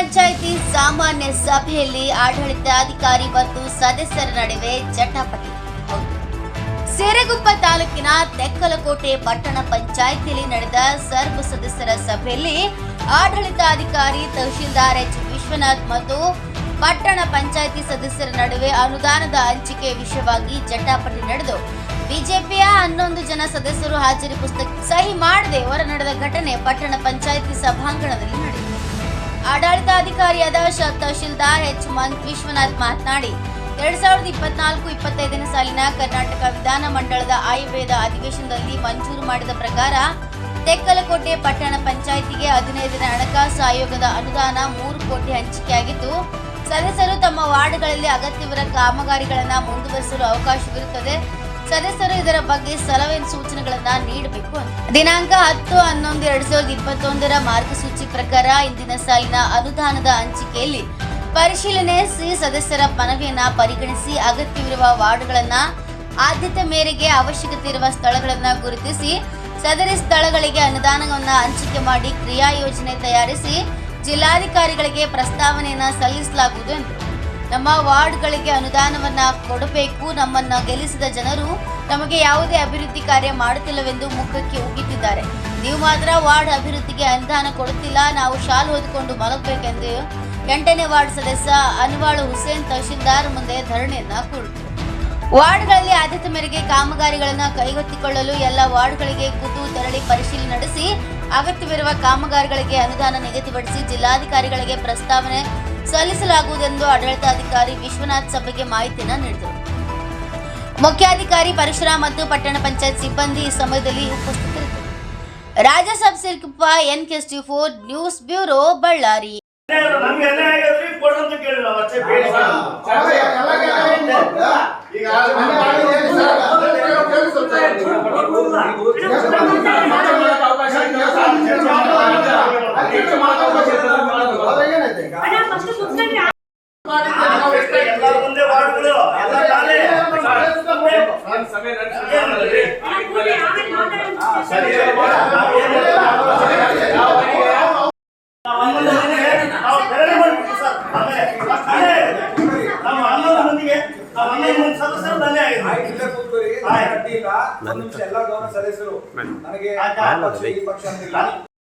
ಪಂಚಾಯಿತಿ ಸಾಮಾನ್ಯ ಸಭೆಯಲ್ಲಿ ಆಡಳಿತಾಧಿಕಾರಿ ಮತ್ತು ಸದಸ್ಯರ ನಡುವೆ ಜಟಾಪಟಿ. ಸೇರಗುಪ್ಪ ತಾಲೂಕಿನ ತೆಕ್ಕಲಕೋಟೆ ಪಟ್ಟಣ ಪಂಚಾಯಿತಿಯಲ್ಲಿ ನಡೆದ ಸರ್ವ ಸದಸ್ಯರ ಸಭೆಯಲ್ಲಿ ಆಡಳಿತಾಧಿಕಾರಿ ತಹಶೀಲ್ದಾರ್ ಎಚ್ ವಿಶ್ವನಾಥ್ ಮತ್ತು ಪಟ್ಟಣ ಪಂಚಾಯಿತಿ ಸದಸ್ಯರ ನಡುವೆ ಅನುದಾನದ ಹಂಚಿಕೆ ವಿಷಯವಾಗಿ ಜಟಾಪಟಿ ನಡೆದು, ಬಿಜೆಪಿಯ ಹನ್ನೊಂದು ಜನ ಸದಸ್ಯರು ಹಾಜರಿ ಪುಸ್ತಕ ಸಹಿ ಮಾಡದೆ ಹೊರ ನಡೆದ ಘಟನೆ ಪಟ್ಟಣ ಪಂಚಾಯಿತಿ ಸಭಾಂಗಣದಲ್ಲಿ ನಡೆಯಿತು ಆಡಳಿತಾಧಿಕಾರಿಯಾದ ತಹಶೀಲ್ದಾರ್ ಎಚ್. ಮನ್ ವಿಶ್ವನಾಥ್ ಮಾತನಾಡಿ, ಎರಡ್ ಸಾವಿರದ ಇಪ್ಪತ್ನಾಲ್ಕು ಇಪ್ಪತ್ತೈದನೇ ಸಾಲಿನ ಕರ್ನಾಟಕ ವಿಧಾನ ಮಂಡಳದ ಆಯುರ್ವೇದ ಅಧಿವೇಶನದಲ್ಲಿ ಮಂಜೂರು ಮಾಡಿದ ಪ್ರಕಾರ, ತೆಕ್ಕಲಕೋಟೆ ಪಟ್ಟಣ ಪಂಚಾಯಿತಿಗೆ ಹದಿನೈದನೇ ಹಣಕಾಸು ಆಯೋಗದ ಅನುದಾನ ಮೂರು ಕೋಟಿ ಹಂಚಿಕೆಯಾಗಿದ್ದು, ಸದಸ್ಯರು ತಮ್ಮ ವಾರ್ಡ್ಗಳಲ್ಲಿ ಅಗತ್ಯವಿರುವ ಕಾಮಗಾರಿಗಳನ್ನು ಮುಂದುವರಿಸಲು ಅವಕಾಶವಿರುತ್ತದೆ. ಸದಸ್ಯರು ಇದರ ಬಗ್ಗೆ ಸಲಹೆ ಸೂಚನೆಗಳನ್ನ ನೀಡಬೇಕು ದಿನಾಂಕ ಹತ್ತು ಹನ್ನೊಂದು ಎರಡ್ ಸಾವಿರದ ಇಪ್ಪತ್ತೊಂದರ ಮಾರ್ಗಸೂಚಿ ಪ್ರಕಾರ ಇಂದಿನ ಸಾಲಿನ ಅನುದಾನದ ಹಂಚಿಕೆಯಲ್ಲಿ ಪರಿಶೀಲನೆಸಿ ಸದಸ್ಯರ ಮನವಿಯನ್ನ ಪರಿಗಣಿಸಿ ಅಗತ್ಯವಿರುವ ವಾರ್ಡ್ಗಳನ್ನ ಆದ್ಯತೆ ಮೇರೆಗೆ ಅವಶ್ಯಕತೆ ಇರುವ ಸ್ಥಳಗಳನ್ನ ಗುರುತಿಸಿ ಸದರಿ ಸ್ಥಳಗಳಿಗೆ ಅನುದಾನವನ್ನ ಹಂಚಿಕೆ ಮಾಡಿ ಕ್ರಿಯಾ ಯೋಜನೆ ತಯಾರಿಸಿ ಜಿಲ್ಲಾಧಿಕಾರಿಗಳಿಗೆ ಪ್ರಸ್ತಾವನೆಯನ್ನ ಸಲ್ಲಿಸಲಾಗುವುದು ಎಂದರು. ನಮ್ಮ ವಾರ್ಡ್ಗಳಿಗೆ ಅನುದಾನವನ್ನ ಕೊಡಬೇಕು, ನಮ್ಮನ್ನು ಗೆಲ್ಲಿಸಿದ ಜನರು ನಮಗೆ ಯಾವುದೇ ಅಭಿವೃದ್ಧಿ ಕಾರ್ಯ ಮಾಡುತ್ತಿಲ್ಲವೆಂದು ಮುಖಕ್ಕೆ ಉಗಿತಿದ್ದಾರೆ ನೀವು ಮಾತ್ರ ವಾರ್ಡ್ ಅಭಿವೃದ್ಧಿಗೆ ಅನುದಾನ ಕೊಡುತ್ತಿಲ್ಲ, ನಾವು ಶಾಲು ಓದಿಕೊಂಡು ಮಲಗಬೇಕೆಂದು ಎಂಟನೇ ವಾರ್ಡ್ ಸದಸ್ಯ ಅನ್ವಾಳು ಹುಸೇನ್ ತಹಶೀಲ್ದಾರ್ ಮುಂದೆ ಧರಣಿಯನ್ನ ಕೂಡಿತು ವಾರ್ಡ್ಗಳಲ್ಲಿ ಆದ್ಯತೆ ಮೇರೆಗೆ ಕಾಮಗಾರಿಗಳನ್ನು ಕೈಗೊತ್ತಿಕೊಳ್ಳಲು ಎಲ್ಲ ವಾರ್ಡ್ಗಳಿಗೆ ಖುದ್ದು ತೆರಳಿ ಪರಿಶೀಲನೆ ನಡೆಸಿ, ಅಗತ್ಯವಿರುವ ಕಾಮಗಾರಿಗಳಿಗೆ ಅನುದಾನ ನಿಗದಿಪಡಿಸಿ ಜಿಲ್ಲಾಧಿಕಾರಿಗಳಿಗೆ ಪ್ರಸ್ತಾವನೆ ಸಲ್ಲಿಸಲಾಗುವುದೆಂದು ಆಡಳಿತಾಧಿಕಾರಿ ವಿಶ್ವನಾಥ್ ಸಭೆಗೆ ಮಾಹಿತಿಯನ್ನು ನೀಡಿದರು. ಮುಖ್ಯಾಧಿಕಾರಿ ಪರಶುರಾಮ್ ಮತ್ತು ಪಟ್ಟಣ ಪಂಚಾಯತ್ ಸಿಬ್ಬಂದಿ ಈ ಸಮಯದಲ್ಲಿ ಉಪಸ್ಥಿತರಿದ್ದರು. ರಾಜ್ಯಸಭೆ ಸಿರ್ಕಪ್ಪ ಎನ್ ಕೆಸ್ಟಿ ಫೋರ್ ನ್ಯೂಸ್ ಬ್ಯೂರೋ ಬಳ್ಳಾರಿ. ಈಗ ಸಭೆ ನಮ್ಮ ನಾವು ಹನ್ನೊಂದು ಮಂದಿಗೆ ಹನ್ನೊಂದು ಮಂದಿ ಸದಸ್ಯರು ನಾನೇ ಆಗಿದೆ ಎಲ್ಲ ಗೌರವ ಸದಸ್ಯರು ನನಗೆ ಆ ಪಕ್ಷ ಈ ಪಕ್ಷ ಅಂತಿಲ್ಲ